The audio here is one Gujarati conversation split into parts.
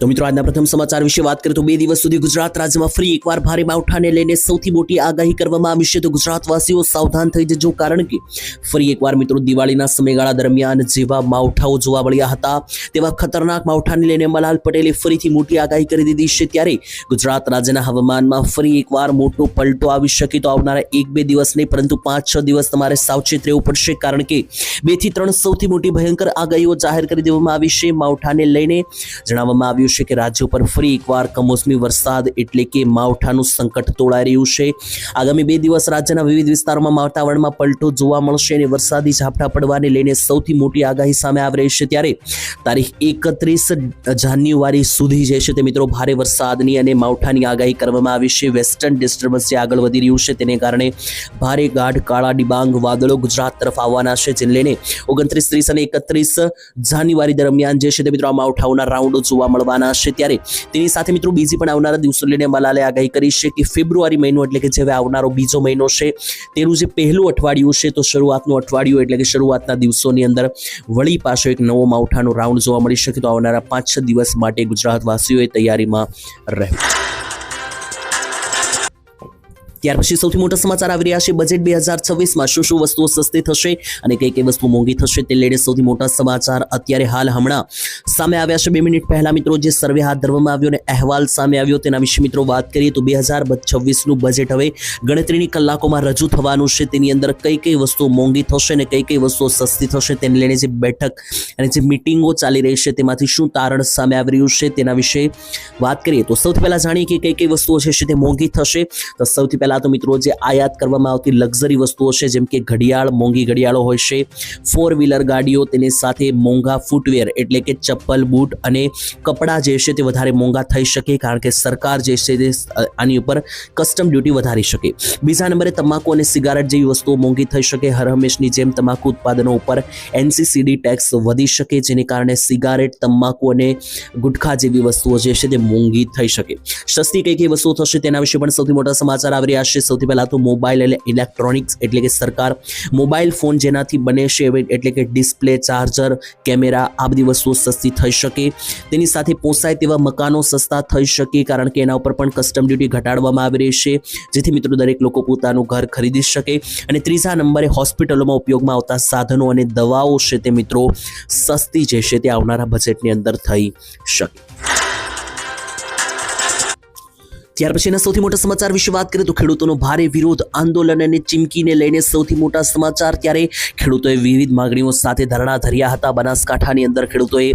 તો મિત્રો, આજના પ્રથમ સમાચાર વિશે વાત કરીએ તો બે દિવસ સુધી ગુજરાત રાજ્યમાં ફરી એકવાર ભારે માવઠાને લઈને સૌથી મોટી આગાહી કરવામાં આવી છે. તો ગુજરાતવાસીઓ સાવધાન થઈ જજો, કારણ કે ફરી એકવાર મિત્રો, દિવાળીના સમયગાળા દરમિયાન જેવા માવઠાઓ જોવા મળ્યા હતા, તેવા ખતરનાક માવઠાને લઈને મલાલ પટેલે ફરીથી મોટી આગાહી કરી દીધી છે. ત્યારે ગુજરાત રાજ્યના હવામાનમાં ફરી એકવાર મોટો પલટો આવી શકે તો આવનારા એક બે દિવસ નહીં, પરંતુ પાંચ છ દિવસ તમારે સાવચેત રહેવું પડશે, કારણ કે બેથી ત્રણ સૌથી મોટી ભયંકર આગાહીઓ જાહેર કરી દેવામાં આવી છે. માવઠાને લઈને જણાવવામાં આવ્યું છે કે રાજ્ય પર ફરી એકવાર કમોસમી વરસાદ એટલે કે માવઠાનું સંકટ તોળાઈ રહ્યું છે. આગામી બે દિવસ રાજ્યના વિવિધ વિસ્તારોમાં વાતાવરણમાં પલટો જોવા મળશે અને વરસાદી ઝાપટા પડવાને લઈને સૌથી મોટી આગાહી સામે આવી રહી છે. ત્યારે તારીખ એકત્રીસ જાન્યુઆરી સુધી જે છે તે મિત્રો ભારે વરસાદની અને માવઠાની આગાહી કરવામાં આવી છે. વેસ્ટર્ન ડિસ્ટર્બન્સ જે આગળ વધી રહ્યું છે. તેને કારણે ભારે ગાઢ, કાળા, ડિબાંગ વાદળો ગુજરાત તરફ આવવાના છે, જેને લઈને ઓગણત્રીસ, ત્રીસ અને એકત્રીસ જાન્યુઆરી દરમિયાન જે છે તે મિત્રો આ માવઠાઓના રાઉન્ડો જોવા મળવાના છે ત્યારે તેની સાથે મિત્રો બીજી પણ આવનારા દિવસો લઈને મલાલે આગાહી કરી છે કે ફેબ્રુઆરી મહિનો એટલે કે જે હવે આવનારો બીજો મહિનો છે, તેનું જે પહેલું અઠવાડિયું છે તો શરૂઆતનું અઠવાડિયું એટલે કે શરૂઆતના દિવસોની અંદર વળી પાછો એક નવો માવઠાનો રાઉન્ડ જોવા મળી શકે તો આવનારા પાંચ છ દિવસ માટે ગુજરાતવાસીઓએ તૈયારીમાં રહેવું. ત્યાર પછી સૌથી મોટા સમાચાર આવી રહ્યા છે. બજેટ બે હજાર છવ્વીસમાં શું શું વસ્તુઓ સસ્તી થશે અને કઈ કઈ વસ્તુ મોંઘી થશે તે લઈને સૌથી મોટા સમાચાર અત્યારે હાલ હમણાં. સામે આવ્યા છે બે મિનિટ પહેલા મિત્રો જે સર્વે હાથ ધરવામાં આવ્યો અને અહેવાલ સામે આવ્યો તેના વિશે મિત્રો વાત કરીએ તો બે હજાર છવ્વીસનું બજેટ હવે ગણતરીની કલાકોમાં રજૂ થવાનું છે. તેની અંદર કઈ કઈ વસ્તુઓ મોંઘી થશે અને કઈ કઈ વસ્તુઓ સસ્તી થશે તેને લઈને જે બેઠક અને જે મિટિંગો ચાલી રહી છે તેમાંથી શું તારણ સામે આવી રહ્યું છે તેના વિશે વાત કરીએ. તો સૌથી પહેલાં જાણીએ કે કઈ કઈ વસ્તુઓ છે તે મોંઘી થશે. તો સૌથી પહેલા તો મિત્રો જે આયાત કરવામાં આવતી લક્ઝરી વસ્તુઓ છે, જેમ કે ઘડિયાળ, મોંઘી ઘડિયાળો હોય છે ફોર વ્હીલર ગાડીઓ, તેની સાથે મોંઘા ફૂટવેર એટલે કે ચપ્પલ, બૂટ અને કપડાં જે છે તે વધારે મોંઘા થઈ શકે, કારણ કે સરકાર જે છે તે આની ઉપર કસ્ટમ ડ્યુટી વધારી શકે. બીજા નંબરે તમાકુ અને સિગારેટ જેવી વસ્તુઓ મોંઘી થઈ શકે, હર હંમેશની જેમ તમાકુ ઉત્પાદનો ઉપર એનસીસીડી ટેક્સ વધી શકે, જેને કારણે સિગારેટ તમાકુ અને ગુટખા જેવી વસ્તુઓ જે છે તે મોંઘી થઈ શકે. સસ્તી કઈ કઈ વસ્તુઓ થશે તેના વિશે પણ સૌથી મોટા સમાચાર આવી છે. સૌથી પહેલાં તો મોબાઈલ એટલે ઇલેક્ટ્રોનિક્સ એટલે કે સરકાર મોબાઈલ ફોન જેનાથી બને છે એટલે કે ડિસ્પ્લે, ચાર્જર, કેમેરા આ બધી વસ્તુઓ સસ્તી થઈ શકે. તેની સાથે પોસાય તેવા મકાનો સસ્તા થઈ શકે કારણ કે એના ઉપર પણ કસ્ટમ ડ્યુટી ઘટાડવામાં આવી રહી છે. જેથી મિત્રો દરેક લોકો પોતાનું ઘર ખરીદી શકે. અને ત્રીજા નંબરે હોસ્પિટલોમાં ઉપયોગમાં આવતા સાધનો અને દવાઓ છે તે મિત્રો સસ્તી જે છે તે આવનારા બજેટની અંદર થઈ શકે. ત્યાર પછીના સૌથી મોટા સમાચાર વિશે વાત કરીએ તો ખેડૂતોનો ભારે વિરોધ, આંદોલન અને ચીમકીને લઈને સૌથી મોટા સમાચાર ત્યારે ખેડૂતોએ વિવિધ માંગણીઓ સાથે ધરણા ધર્યા હતા. બનાસકાંઠાની અંદર ખેડૂતોએ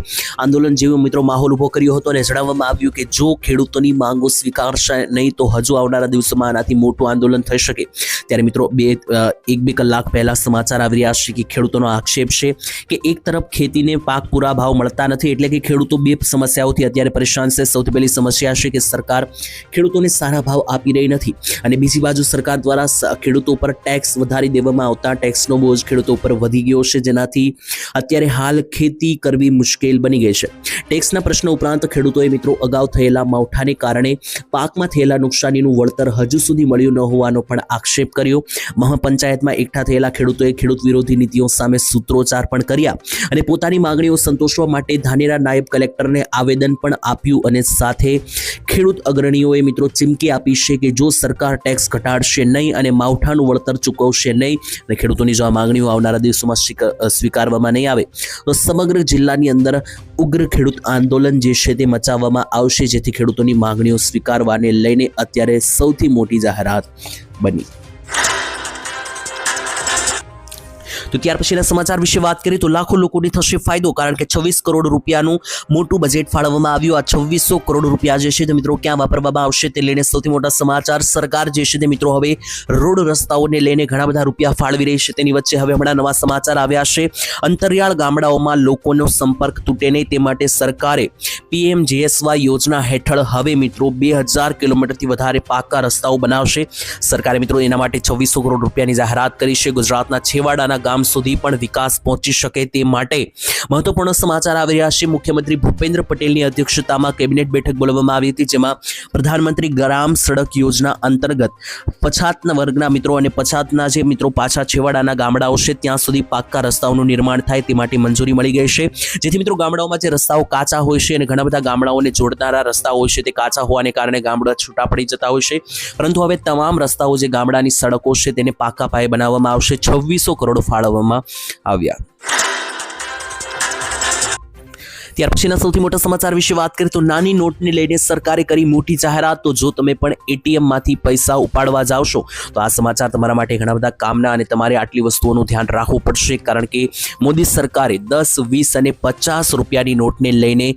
આંદોલન જેવો મિત્રો માહોલ ઊભો કર્યો હતો અને જણાવવામાં આવ્યું કે જો ખેડૂતોની માંગો સ્વીકારશે નહીં તો હજુ આવનારા દિવસોમાં આનાથી મોટું આંદોલન થઈ શકે. ત્યારે મિત્રો બે એક બે કલાક પહેલાં સમાચાર આવી રહ્યા છે કે ખેડૂતોનો આક્ષેપ છે કે એક તરફ ખેતીને પાક પૂરા ભાવ મળતા નથી એટલે કે ખેડૂતો બે સમસ્યાઓથી અત્યારે પરેશાન છે. સૌથી પહેલી સમસ્યા છે કે સરકાર ખેડૂત ખેડૂતોને સારા ભાવ આપી રહી નથી. અને બીજી બાજુ સરકાર દ્વારા ખેડૂતો પર ટેક્સ વધારી દેવામાં આવતા ટેક્સનો બોજ ખેડૂતો ઉપર વધી ગયો છે. જેનાથી અત્યારે હાલ ખેતી કરવી મુશ્કેલ બની ગઈ છે. ટેક્સના પ્રશ્ન ઉપરાંત ખેડૂતોએ મિત્રો અગાઉ થયેલા માવઠાને કારણે પાકમાં થયેલા નુકસાનીનું વળતર હજુ સુધી મળ્યું ન હોવાનો પણ આક્ષેપ કર્યો. મહાપંચાયતમાં એકઠા થયેલા ખેડૂતોએ ખેડૂત વિરોધી નીતિઓ સામે સૂત્રોચ્ચાર પણ કર્યા અને પોતાની માંગણીઓ સંતોષવા માટે ધાનેરા નાયબ કલેક્ટરને આવેદન પણ આપ્યું અને સાથે ખેડૂત અગ્રણીઓએ મિત્રો મિત્રો ચીમકી આપી છે કે જો સરકાર ટેક્સ ઘટાડશે નહીં અને માવઠાનું વળતર ચૂકવશે નહીં, અને ખેડૂતોની જો આ માંગણીઓ આવનારા દિવસોમાં સ્વીકારવામાં નહીં આવે, તો સમગ્ર જિલ્લાની અંદર ઉગ્ર ખેડૂત આંદોલન જે છે તે મચાવવામાં આવશે, જેથી ખેડૂતોની માંગણીઓ સ્વીકારવાને લઈને અત્યારે સૌથી મોટી જાહેરાત બની. તો ત્યાર પછીના સમાચાર વિશે વાત કરીએ તો લાખો લોકોને થશે ફાયદો, કારણ કે છવ્વીસ કરોડ રૂપિયાનું મોટું બજેટ ફાળવવામાં આવ્યું. આ છવ્વીસો કરોડ રૂપિયા જે છે તે મિત્રો ક્યાં વાપરવામાં આવશે તે લઈને સૌથી મોટા સમાચાર. સરકાર જે છે તે મિત્રો હવે રોડ રસ્તાઓને લઈને ઘણા બધા રૂપિયા ફાળવી રહી છે તેની વચ્ચે હવે હમણાં નવા સમાચાર આવ્યા છે. અંતરિયાળ ગામડાઓમાં લોકોનો સંપર્ક તૂટે નહીં તે માટે સરકારે પીએમ જેએસવાય યોજના હેઠળ હવે મિત્રો બે હજાર કિલોમીટરથી વધારે પાકા રસ્તાઓ બનાવશે. સરકારે મિત્રો એના માટે છવ્વીસો કરોડ રૂપિયાની જાહેરાત કરી છે. ગુજરાતના છેવાડાના ગામ ગામ સુધી પણ વિકાસ પહોંચી શકે તે માટે મહત્વપૂર્ણ સમાચાર આવી રહ્યા છે. મુખ્યમંત્રી ભૂપેન્દ્ર પટેલની અધ્યક્ષતામાં કેબિનેટ બેઠક બોલાવવામાં આવી હતી, જેમાં પ્રધાનમંત્રી ગ્રામ સડક યોજના અંતર્ગત પછાતના વર્ગના મિત્રો અને પછાતના જે મિત્રો પાછા છેવાડાના ગામડાઓ છે, ત્યાં સુધી પાક્કા રસ્તાઓનું નિર્માણ થાય તે માટે મંજૂરી મળી ગઈ છે. જેથી મિત્રો ગામડાઓમાં જે રસ્તાઓ કાચા હોય છે અને ઘણા બધા ગામડાઓને જોડનારા રસ્તાઓ હોય છે તે કાચા હોવાને કારણે ગામડા છૂટા પડી જતા હોય છે. પરંતુ હવે તમામ રસ્તાઓ જે ગામડાની સડકો છે તેને પાકા પાયે બનાવવામાં આવશે. છવ્વીસો કરોડ ફાળવવામાં આવ્યા. ત્યાર પછીના સૌથી મોટા સમાચાર વિશે વાત કરીએ તો નાની નોટને લઈને સરકારે કરી મોટી જાહેરાત. તો જો તમે પણ એટીએમમાંથી પૈસા ઉપાડવા જાવશો તો આ સમાચાર તમારા માટે ઘણા બધા કામના અને તમારે આટલી વસ્તુઓનું ધ્યાન રાખવું પડશે. કારણ કે મોદી સરકારે દસ, વીસ અને પચાસ રૂપિયાની નોટને લઈને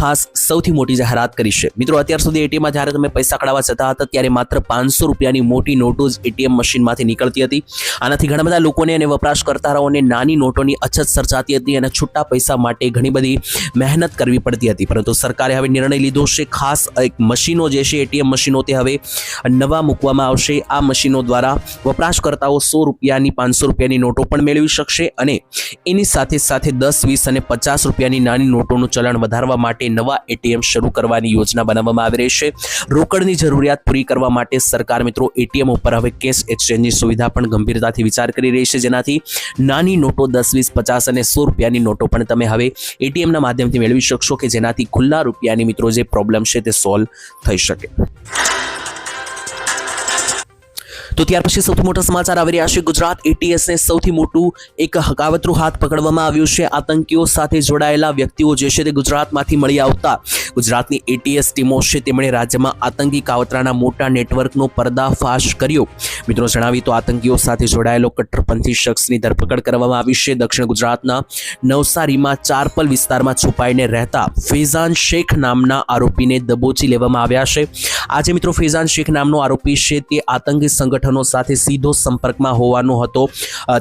ખાસ સૌથી મોટી જાહેરાત કરી છે. મિત્રો, અત્યાર સુધી એટીએમમાં જ્યારે તમે પૈસા કઢાવવા જતા હતા, ત્યારે માત્ર પાંચસો રૂપિયાની મોટી નોટો જ એટીએમ મશીનમાંથી નીકળતી હતી. આનાથી ઘણા બધા લોકોને અને વપરાશકર્તાઓને નાની નોટોની અછત સર્જાતી હતી અને છૂટા પૈસા માટે ઘણી બધી મહેનત કરવી પડતી હતી. પરંતુ સરકારે હવે નિર્ણય લીધો છે, ખાસ એક મશીનો જે છે, એટીએમ મશીનો તે હવે નવા મૂકવામાં આવશે. આ મશીનો દ્વારા વપરાશકર્તાઓ સો રૂપિયાની, પાંચસો રૂપિયાની નોટો પણ મેળવી શકશે અને એની સાથે સાથે દસ, વીસ અને પચાસ રૂપિયાની નાની નોટોનું ચલણ વધારવા માટે નવા એટીએમ શરૂ કરવાની યોજના બનાવવામાં આવી રહી છે. રોકડની જરૂરિયાત પૂરી કરવા માટે સરકાર મિત્રો એટીએમ ઉપર હવે કેશ એક્સચેન્જની સુવિધા પણ ગંભીરતાથી વિચાર કરી રહી છે. જેનાથી નાની નોટો દસ, વીસ, પચાસ અને સો રૂપિયાની નોટો પણ તમે હવે એટીએમના માધ્યમથી મેળવી શકશો કે જેનાથી ખુલ્લા રૂપિયાની મિત્રો જે પ્રોબ્લેમ છે તે સોલ્વ થઈ શકે. તો ત્યાર પછી સૌથી મોટા સમાચાર આવી રહ્યા છે. ગુજરાત એટીએસને સૌથી મોટું એક હકાવતરું હાથ પકડવામાં આવ્યું છે. આતંકીઓ સાથે જોડાયેલા વ્યક્તિઓ જે છે તે ગુજરાતમાંથી મળી આવતા ગુજરાતની એટીએસ ટીમો છે તેમણે રાજ્યમાં આતંકી કાવતરાના મોટા નેટવર્કનો પર્દાફાશ કર્યો. મિત્રો જણાવી તો આતંકીઓ સાથે જોડાયેલો કટ્ટરપંથી શખ્સની ધરપકડ કરવામાં આવી છે. દક્ષિણ ગુજરાતના નવસારીમાં ચારપલ વિસ્તારમાં છુપાઈને રહેતા ફેઝાન શેખ નામના આરોપીને દબોચી લેવામાં આવ્યા છે. આજે મિત્રો ફેઝાન શેખ નામનો આરોપી છે. તે આતંકી સંગઠનો સાથે સીધો સંપર્કમાં હોવાનો હતો.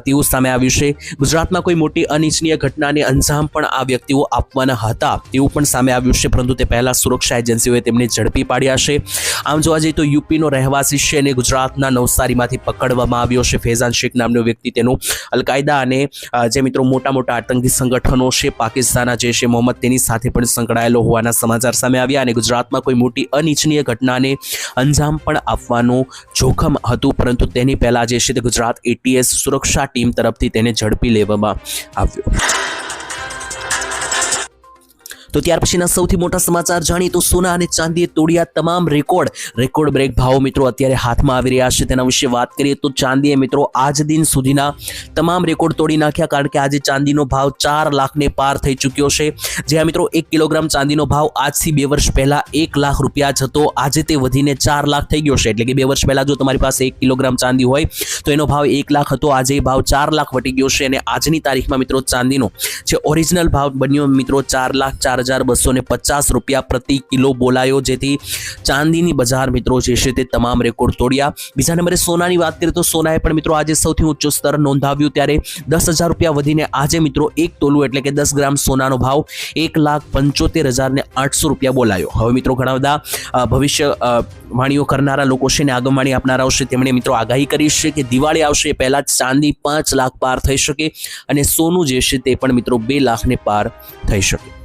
તેવું સામે આવ્યું છે. ગુજરાતમાં કોઈ મોટી અનિચ્છનીય ઘટનાને અંજામ પણ આ વ્યક્તિઓ આપવાના હતા. તેવું પણ સામે આવ્યું છે, પરંતુ તે પહેલાં સુરક્ષા એજન્સીઓએ તેમને ઝડપી પાડ્યા છે. આમ જોવા જઈએ તો યુપીનો રહેવાસી છે અને ગુજરાતના નવસારીમાંથી પકડવામાં આવ્યો છે. ફેઝાન શેખ નામનો વ્યક્તિ તેનું અલકાયદા અને જે મિત્રો મોટા મોટા આતંકી સંગઠનો છે, પાકિસ્તાનના જે છે મોહમ્મદ તેની સાથે પણ સંકળાયેલો હોવાના સમાચાર સામે આવ્યા અને ગુજરાતમાં કોઈ મોટી અનિચ્છનીય ઘટનાને અંજામ પણ આપવાનું જોખમ હતું. પરંતુ તેની પહેલા જે છે તે ગુજરાત એટીએસ સુરક્ષા ટીમ તરફથી તેને ઝડપી લેવામાં આવ્યો. તો ત્યાર પછીના સૌથી મોટા સમાચાર જાણીએ તો સોના અને ચાંદીએ તોડ્યા તમામ રેકોર્ડ. રેકોર્ડ બ્રેક ભાવો મિત્રો અત્યારે હાથમાં આવી રહ્યા છે. તેના વિશે વાત કરીએ તો ચાંદીએ મિત્રો આજ દિન સુધીના તમામ રેકોર્ડ તોડી નાખ્યા કારણ કે આજે ચાંદીનો ભાવ ચાર લાખને પાર થઈ ચૂક્યો છે. જ્યાં મિત્રો એક કિલોગ્રામ ચાંદીનો ભાવ આજથી બે વર્ષ પહેલાં એક લાખ રૂપિયા જ હતો. આજે તે વધીને ચાર લાખ થઈ ગયો છે. એટલે કે બે વર્ષ પહેલાં જો તમારી પાસે એક કિલોગ્રામ ચાંદી હોય તો એનો ભાવ એક લાખ હતો. આજે ભાવ ચાર લાખ વટી ગયો છે અને આજની તારીખમાં મિત્રો ચાંદીનો જે ઓરિજિનલ ભાવ બન્યો મિત્રો ચાર લાખ ચાર હજાર બસો ને પચાસ રૂપિયા પ્રતિ કિલો બોલાયો. જેથી ચાંદીની બજાર મિત્રો જે છે તે તમામ રેકોર્ડ તોડ્યા. બીજા નંબરે સોનાની વાત કરીએ તો સોનાએ પણ મિત્રો આજે સૌથી ઊંચો સ્તર નોંધાવ્યું. ત્યારે દસ હજાર રૂપિયા વધીને આજે મિત્રો એક તોલું એટલે કે દસ ગ્રામ સોનાનો ભાવ એક લાખ પંચોતેર હજાર ને આઠસો રૂપિયા બોલાયો. હવે મિત્રો ઘણા બધા ભવિષ્ય વાણીઓ કરનારા લોકો છે ને આગમવાણી આપનારાઓ છે તેમણે મિત્રો આગાહી કરી છે કે દિવાળી આવશે પહેલાં ચાંદી પાંચ લાખ પાર થઈ શકે અને સોનું જે છે તે પણ મિત્રો બે લાખને પાર થઈ શકે.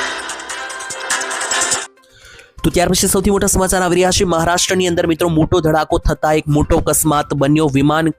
તો ત્યાર પછી સૌથી મોટા સમાચાર આવી રહ્યા છે. મહારાષ્ટ્રની અંદર મિત્રો મોટો ધડાકો થતા એક મોટો અકસ્માત બન્યો. વિમાન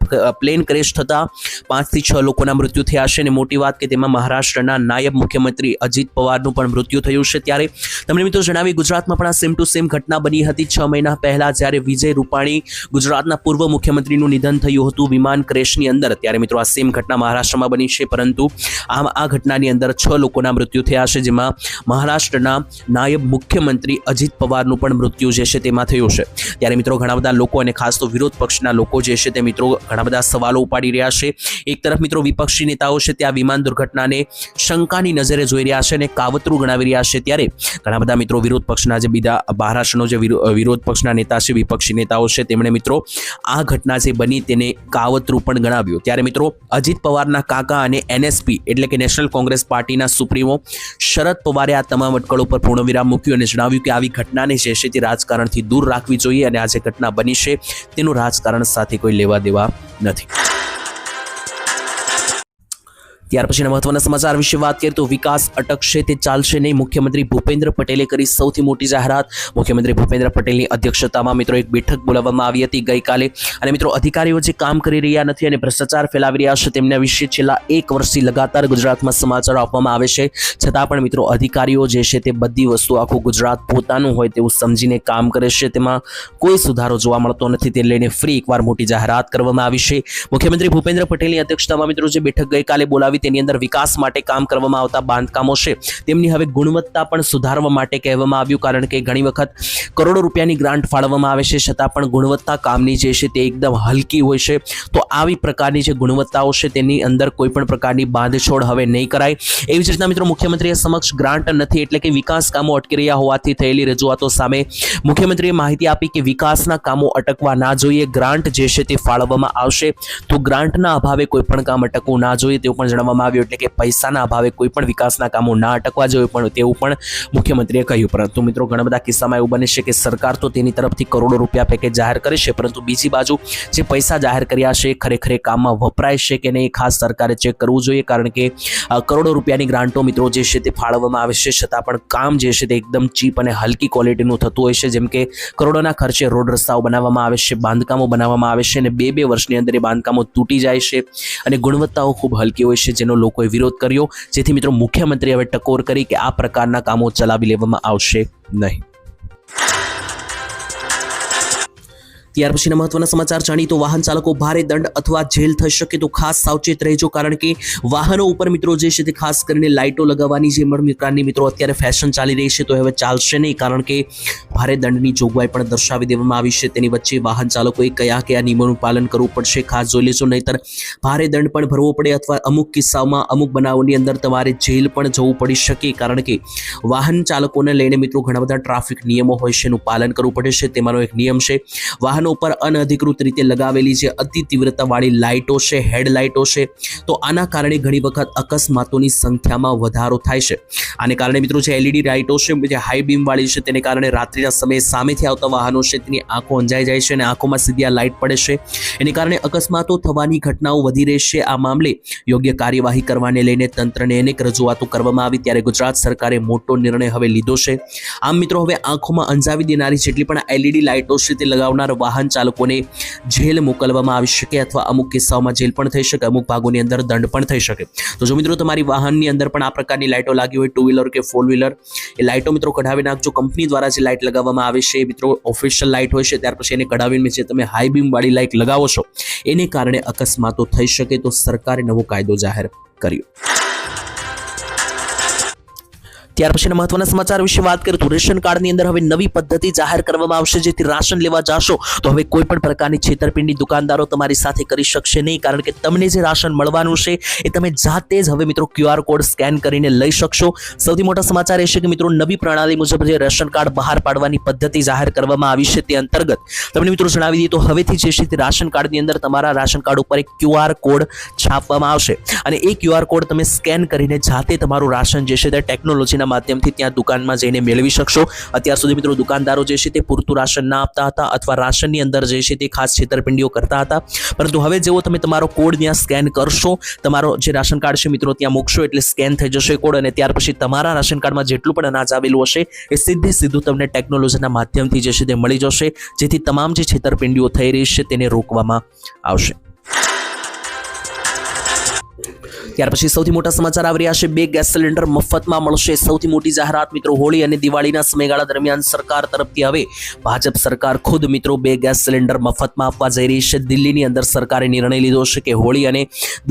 પ્લેન ક્રેશ થતા પાંચથી છ લોકોના મૃત્યુ થયા છે અને મોટી વાત કે તેમાં મહારાષ્ટ્રના નાયબ મુખ્યમંત્રી અજીત પવારનું પણ મૃત્યુ થયું છે. ત્યારે તમને મિત્રો જણાવી, ગુજરાતમાં પણ આ સેમ ટુ સેમ ઘટના બની હતી. છ મહિના પહેલાં જ્યારે વિજય રૂપાણી ગુજરાતના પૂર્વ મુખ્યમંત્રીનું નિધન થયું હતું વિમાન ક્રેશની અંદર, ત્યારે મિત્રો આ સેમ ઘટના મહારાષ્ટ્રમાં બની છે. પરંતુ આમ આ ઘટનાની અંદર છ લોકોના મૃત્યુ થયા છે, જેમાં મહારાષ્ટ્રના નાયબ મુખ્યમંત્રી અજીત પવારનું પણ મૃત્યુ જે છે તેમાં થયું છે. ત્યારે મિત્રો ઘણા બધા લોકો અને ખાસ તો વિરોધ પક્ષના લોકો જે છે તે મિત્રો ઘણા બધા સવાલો ઉપાડી રહ્યા છે. એક તરફ મિત્રો વિપક્ષી નેતાઓ છે ત્યાં વિમાન દુર્ઘટનાને શંકાની નજરે જોઈ રહ્યા છે અને કાવતરું ગણાવી રહ્યા છે ત્યારે ઘણા બધા મિત્રો વિરોધ પક્ષના જે બીજા મહારાષ્ટ્રનો જે વિરો- વિરોધ પક્ષના નેતા છે, વિપક્ષી નેતાઓ છે તેમણે મિત્રો આ ઘટના જે બની તેને કાવતરું પણ ગણાવ્યું. ત્યારે મિત્રો અજીત પવારના કાકા અને એનએસપી એટલે કે નેશનલ કોંગ્રેસ પાર્ટીના સુપ્રીમો શરદ પવારે આ તમામ અટકળો પર પૂર્ણવિરામ મૂક્યું અને જણાવ્યું કે આવી ઘટનાને જે છે તે રાજકારણથી દૂર રાખવી જોઈએ અને આ જે ઘટના બની છે, તેનું રાજકારણ સાથે કોઈ લેવા દેવા નથી. ત્યાર પછીના મહત્વના સમાચાર વિશે વાત કરીએ તો વિકાસ અટકશે તે ચાલશે નહીં. મુખ્યમંત્રી ભૂપેન્દ્ર પટેલે કરી સૌથી મોટી જાહેરાત. મુખ્યમંત્રી ભૂપેન્દ્ર પટેલની અધ્યક્ષતામાં મિત્રો એક બેઠક બોલાવવામાં આવી હતી ગઈકાલે. અને મિત્રો અધિકારીઓ જે કામ કરી રહ્યા નથી અને ભ્રષ્ટાચાર ફેલાવી રહ્યા છે તેમના વિશે છેલ્લા એક વર્ષથી લગાતાર ગુજરાતમાં સમાચારો આપવામાં આવે છે. છતાં પણ મિત્રો અધિકારીઓ જે છે તે બધી વસ્તુ આખું ગુજરાત પોતાનું હોય તેવું સમજીને કામ કરે છે. તેમાં કોઈ સુધારો જોવા મળતો નથી. તે લઈને ફરી એકવાર મોટી જાહેરાત કરવામાં આવી છે. મુખ્યમંત્રી ભૂપેન્દ્ર પટેલની અધ્યક્ષતામાં મિત્રો જે બેઠક ગઈકાલે બોલાવી તેની અંદર વિકાસ માટે કામ કરવામાં આવતા બાંધકામો છે. તેમની હવે ગુણવત્તા પણ સુધારવા માટે કહેવામાં આવ્યું, કારણ કે ઘણી વખત કરોડો રૂપિયાની ગ્રાન્ટ ફાળવવામાં આવે છે, છતાં પણ ગુણવત્તા કામની જે છે તે એકદમ હલકી હોય છે. તો આવી પ્રકારની જે ગુણવત્તાઓ છે તેની અંદર કોઈ પણ પ્રકારની બાંધછોડ હવે નહીં કરાય. એવી જ રીતના મિત્રો મુખ્યમંત્રીએ સમક્ષ ગ્રાન્ટ નથી, એટલે કે વિકાસ કામો અટકી રહ્યા હોવાથી થયેલી રજૂઆતો સામે મુખ્યમંત્રીએ માહિતી આપી કે વિકાસના કામો અટકવા ના જોઈએ, ગ્રાન્ટ જે છે તે ફાળવવામાં આવશે. તો ગ્રાન્ટના અભાવે કોઈ પણ કામ અટકવું ના જોઈએ તેવું પણ જણાવવામાં આવ્યું એટલે કે પૈસાના અભાવે કોઈ પણ વિકાસના કામો ના અટકવા જોઈએ પણ તેવું પણ મુખ્યમંત્રીએ કહ્યું. પરંતુ મિત્રો ઘણા બધા કિસ્સામાં એવું બને છે કે સરકાર તો તેની તરફથી કરોડો રૂપિયા પેકેજ જાહેર કરે છે, પરંતુ બીજી બાજુ જે પૈસા જાહેર કર્યા છે ખરેખર કામમાં વપરાય છે કે નહીં ખાસ સરકારે ચેક કરવું જોઈએ, કારણ કે કરોડો રૂપિયાની ગ્રાન્ટો મિત્રો જે છે તે ફાળવવામાં આવે છે, છતાં પણ કામ જે છે તે એકદમ ચીપ અને હલકી ક્વોલિટીનું થતું હોય છે, જેમ કે કરોડોના ખર્ચે રોડ રસ્તાઓ બનાવવામાં આવે છે, બાંધકામો બનાવવામાં આવે છે અને બે બે વર્ષની અંદર એ બાંધકામો તૂટી જાય છે અને ગુણવત્તાઓ ખૂબ હલકી હોય છે જેનો લોકોએ વિરોધ કર્યો. જેથી મિત્રો મુખ્યમંત્રી હવે ટકોર કરી કે આ પ્રકારના કામો ચલાવી લેવામાં આવશે નહીં. ત્યાર પછીના મહત્વના સમાચાર જાણી તો વાહન ચાલકો ભારે દંડ અથવા જેલ થઈ શકે તો ખાસ સાવચેત રહેજો કારણ કે વાહનો ઉપર મિત્રો જે છે તે ખાસ કરીને લાઇટો લગાવવાની જે પ્રકારની મિત્રો અત્યારે ફેશન ચાલી રહી છે તો હવે ચાલશે નહીં કારણ કે ભારે દંડની જોગવાઈ પણ દર્શાવી દેવામાં આવી છે. તેની વચ્ચે વાહન ચાલકોએ કયા કયા નિયમોનું પાલન કરવું પડશે ખાસ જોઈ લેજો નહીતર ભારે દંડ પણ ભરવો પડે અથવા અમુક કિસ્સાઓમાં અમુક બનાવોની અંદર તમારે જેલ પણ જવું પડી શકે કારણ કે વાહન ચાલકોને લઈને મિત્રો ઘણા બધા ટ્રાફિક નિયમો હોય છે એનું પાલન કરવું પડે છે. તેમાંનો એક નિયમ છે, વાહનો ઉપર અનધિકૃત રીતે લગાવેલી જે અતિ તીવ્રતાવાળી લાઇટો છે, હેડલાઇટો છે. તો આના કારણે ઘણી વખત અકસ્માતોની સંખ્યામાં વધારો થાય છે. આને કારણે મિત્રો જે એલઈડી લાઇટો છે, જે હાઈ બીમવાળી છે, તેને કારણે રાત્રિના સમયે સામેથી આવતા વાહનો છે, તેની આંખો અંજાઈ જાય છે અને આંખોમાં સીધી આ લાઇટ પડે છે. એને કારણે અકસ્માતો થવાની ઘટનાઓ વધી રહી છે. આ મામલે યોગ્ય કાર્યવાહી કરવાને લઈને તંત્રને અનેક રજૂઆતો કરવામાં આવી. ત્યારે ગુજરાત સરકારે મોટો નિર્ણય હવે લીધો છે. આમ મિત્રો, હવે આંખોમાં અંજાવી દેનારી જેટલી પણ એલઈડી લાઇટો છે, તે લગાવનાર વાહન ચાલકોને જેલ મોકલવામાં આવી શકે અથવા અમુક કિસ્સાઓમાં જેલ પણ થઈ શકે, અમુક ભાગોની અંદર દંડ પણ થઈ શકે. તો જો મિત્રો તમારી વાહનની અંદર પણ આ પ્રકારની લાઇટો લાગી હોય ટુ વ્હીલર કે ફોર વ્હીલર એ લાઇટો મિત્રો કઢાવી નાખજો. કંપની દ્વારા જે લાઇટ લગાવવામાં આવે છે એ મિત્રો ઓફિશિયલ લાઇટ હોય છે. ત્યાર પછી એને કઢાવીને જે તમે હાઈ બીમવાળી લાઇટ લગાવો છો, એને કારણે અકસ્માતો થઈ શકે તો સરકારે નવો કાયદો જાહેર કર્યો. ત્યાર પછીના મહત્વના સમાચાર વિશે વાત કરીએ તો રેશન કાર્ડની અંદર હવે નવી પદ્ધતિ જાહેર કરવામાં આવશે, જેથી રાશન લેવા જાશો, તો હવે કોઈ પણ પ્રકારની છેતરપિંડી દુકાનદારો તમારી સાથે કરી શકશે નહીં, કારણ કે તમને જે રાશન મળવાનું છે, એ તમે જાતે જ હવે મિત્રો ક્યુઆર કોડ સ્કેન કરીને લઈ શકશો. સૌથી મોટા સમાચાર એ છે કે મિત્રો નવી પ્રણાલી મુજબ જે રેશન કાર્ડ બહાર પાડવાની પદ્ધતિ જાહેર કરવામાં આવી છે તે અંતર્ગત, તમને મિત્રો જણાવી દઈએ તો હવેથી જે છે તે રાશન કાર્ડની અંદર તમારા રાશન કાર્ડ ઉપર એક ક્યુઆર કોડ છાપવામાં આવશે. અને એ ક્યુઆર કોડ તમે સ્કેન કરીને જાતે તમારું રાશન જે છે તે ટેકનોલોજીના માધ્યમથી ત્યાં દુકાનમાં જઈને મેળવી શકશો. અત્યાર સુધી મિત્રો દુકાનદારો જે છે તે પૂરતું રાશન ના આપતા હતા અથવા રાશનની અંદર જે છે તે ખાસ છેતરપિંડીઓ કરતા હતા. પરંતુ હવે જેવો તમે તમારો કોડ ત્યાં સ્કેન કરશો, તમારો જે રાશન કાર્ડ છે મિત્રો ત્યાં મૂકશો એટલે સ્કેન થઈ જશે કોડ અને ત્યાર પછી તમારા રાશન કાર્ડમાં જેટલું પણ અનાજ આવેલું હશે એ સીધે સીધું તમને ટેકનોલોજીના માધ્યમથી જે છે તે મળી જશે, જેથી તમામ જે છેતરપિંડીઓ થઈ રહી છે તેને રોકવામાં આવશે. ત્યાર પછી સૌથી મોટા સમાચાર આવી રહ્યા છે. બે ગેસ સિલિન્ડર મફતમાં મળશે. સૌથી મોટી જાહેરાત મિત્રો હોળી અને દિવાળીના સમયગાળા દરમિયાન સરકાર તરફથી હવે ભાજપ સરકાર ખુદ મિત્રો બે ગેસ સિલિન્ડર મફતમાં આપવા જઈ રહી છે. દિલ્હીની અંદર સરકારે નિર્ણય લીધો છે કે હોળી અને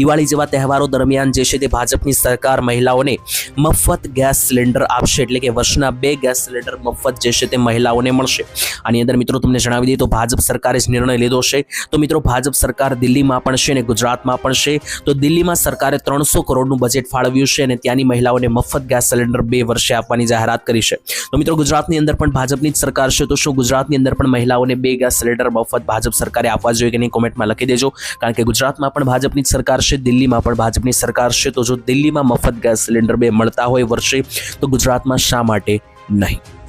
દિવાળી જેવા તહેવારો દરમિયાન જે છે તે ભાજપની સરકાર મહિલાઓને મફત ગેસ સિલિન્ડર આપશે. એટલે કે વર્ષના બે ગેસ સિલિન્ડર મફત જે છે તે મહિલાઓને મળશે. આની અંદર મિત્રો તમને જણાવી દઈએ તો ભાજપ સરકારે જ નિર્ણય લીધો છે. તો મિત્રો ભાજપ સરકાર દિલ્હીમાં પણ છે અને ગુજરાતમાં પણ છે. તો દિલ્હીમાં સરકારે ત્રણસો કરોડનું બજેટ ફાળવ્યું છે અને ત્યાંની મહિલાઓને મફત ગેસ સિલિન્ડર બે વર્ષે આપવાની જાહેરાત કરી છે. તો મિત્રો, ગુજરાતની અંદર પણ ભાજપની જ સરકાર છે, તો શું ગુજરાતની અંદર પણ મહિલાઓને બે ગેસ સિલિન્ડર મફત ભાજપ સરકારે આપવા જોઈએ કે નહીં? કોમેન્ટમાં લખી દેજો. કારણ કે ગુજરાતમાં પણ ભાજપની જ સરકાર છે, દિલ્હીમાં પણ ભાજપની સરકાર છે, તો જો દિલ્હીમાં મફત ગેસ સિલિન્ડર બે મળતા હોય વર્ષે, તો ગુજરાતમાં શા માટે નહીં?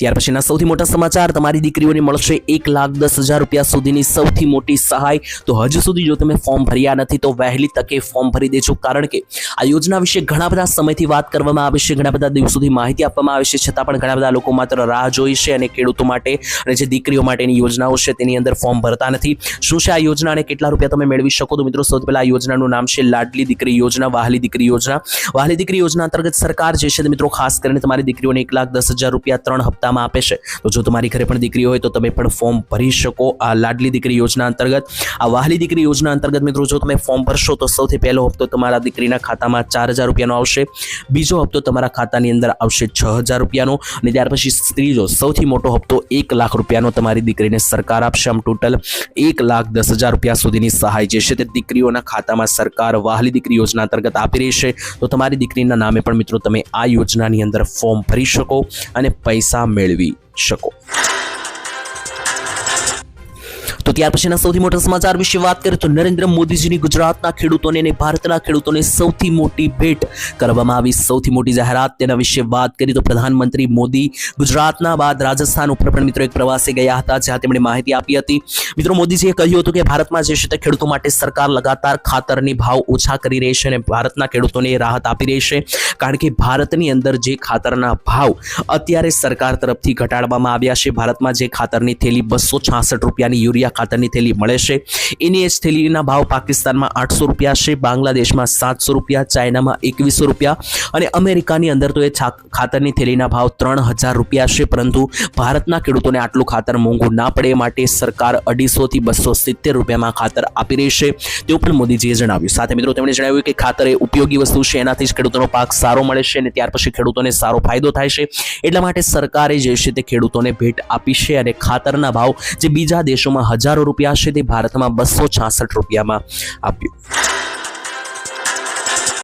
ત્યાર પછીના સૌથી મોટા સમાચાર. તમારી દીકરીઓને મળશે એક લાખ દસ હજાર રૂપિયા સુધીની સૌથી મોટી સહાય. તો હજુ સુધી જો તમે ફોર્મ ભર્યા નથી, તો વહેલી તકે ફોર્મ ભરી દેજો. કારણ કે આ યોજના વિશે ઘણા બધા સમયથી વાત કરવામાં આવે છે, ઘણા બધા દિવસોથી માહિતી આપવામાં આવે છે. છતાં પણ ઘણા બધા લોકો માત્ર રાહ જોઈ છે અને ખેડૂતો માટે અને જે દીકરીઓ માટેની યોજનાઓ છે, તેની અંદર ફોર્મ ભરતા નથી. શું છે આ યોજના અને કેટલા રૂપિયા તમે મેળવી શકો? તો મિત્રો, સૌથી પહેલાં આ યોજનાનું નામ છે લાડલી દીકરી યોજના, વાહલી દીકરી યોજના. વાહલી દીકરી યોજના અંતર્ગત સરકાર જે છે, મિત્રો, ખાસ કરીને તમારી દીકરીઓને એક લાખ દસ હજાર રૂપિયા ત્રણ હપ્તામાં આપે છે. તો જો તમારી ઘરે પણ દીકરી હોય તો તમે પણ ફોર્મ ભરી શકો આ લાડલી દીકરી યોજના અંતર્ગત. આ વાહલી દીકરી યોજના અંતર્ગત મિત્રો જો તમે ફોર્મ ભરશો તો સૌથી પહેલો હપ્તો તમારા દીકરીના ખાતામાં ચાર હજાર રૂપિયાનો આવશે. બીજો હપ્તો તમારા ખાતાની અંદર આવશે છ હજાર રૂપિયાનો અને ત્યાર પછી ત્રીજો સૌથી મોટો હપ્તો એક લાખ રૂપિયાનો તમારી દીકરીને સરકાર આપશે. આમ ટોટલ એક લાખ દસ હજાર રૂપિયા સુધીની સહાય જે છે તે દીકરીઓના ખાતામાં સરકાર વાહલી દીકરી યોજના અંતર્ગત આપી રહી છે. તો તમારી દીકરીના નામે પણ મિત્રો તમે આ યોજનાની અંદર ફોર્મ ભરી શકો અને પૈસા મેળવી શકો. તો ત્યાર પછીના સૌથી મોટા સમાચાર વિશે વાત કરીએ તો નરેન્દ્ર મોદીજીની ગુજરાતના ખેડૂતોને અને ભારતના ખેડૂતોને સૌથી મોટી ભેટ કરવામાં આવી. સૌથી મોટી જાહેરાત તેના વિશે વાત કરી તો પ્રધાનમંત્રી મોદી ગુજરાતના બાદ રાજસ્થાન ઉપર પણ મિત્રો એક પ્રવાસે ગયા હતા, જ્યાં તેમણે માહિતી આપી હતી. મિત્રો, મોદીજીએ કહ્યું હતું કે ભારતમાં જે છે તે ખેડૂતો માટે સરકાર લગાતાર ખાતરની ભાવ ઓછા કરી રહી છે અને ભારતના ખેડૂતોને રાહત આપી રહી છે. કારણ કે ભારતની અંદર જે ખાતરના ભાવ અત્યારે સરકાર તરફથી ઘટાડવામાં આવ્યા છે. ભારતમાં જે ખાતરની થેલી બસો છાસઠ રૂપિયાની યુરિયા ખાતરની થેલી મળે છે. એની એ જ થેલીના ભાવ પાકિસ્તાનમાં આઠસો રૂપિયા છે, બાંગ્લાદેશમાં સાતસો રૂપિયા, ચાઇનામાં એકવીસો રૂપિયા અને અમેરિકાની અંદર તો એ ખાતરની થેલીના ભાવ ત્રણ હજાર રૂપિયા છે, પરંતુ ભારતના ખેડૂતોને આટલું ખાતર મોંઘું ના પડે માટે સરકાર અઢીસોથી બસો સિત્તેર રૂપિયામાં ખાતર આપી રહી છે. તેવું પણ મોદીજીએ જણાવ્યું. સાથે મિત્રો, તેમણે જણાવ્યું કે ખાતર એ ઉપયોગી વસ્તુ છે, એનાથી જ ખેડૂતોનો પાક સારો મળે છે અને ત્યાર પછી ખેડૂતોને સારો ફાયદો થાય છે. એટલા માટે સરકારે જે છે તે ખેડૂતોને ભેટ આપી છે અને ખાતરના ભાવ જે બીજા દેશોમાં હજારો રૂપિયા છે તે ભારતમાં બસો છાસઠ રૂપિયામાં આપ્યું.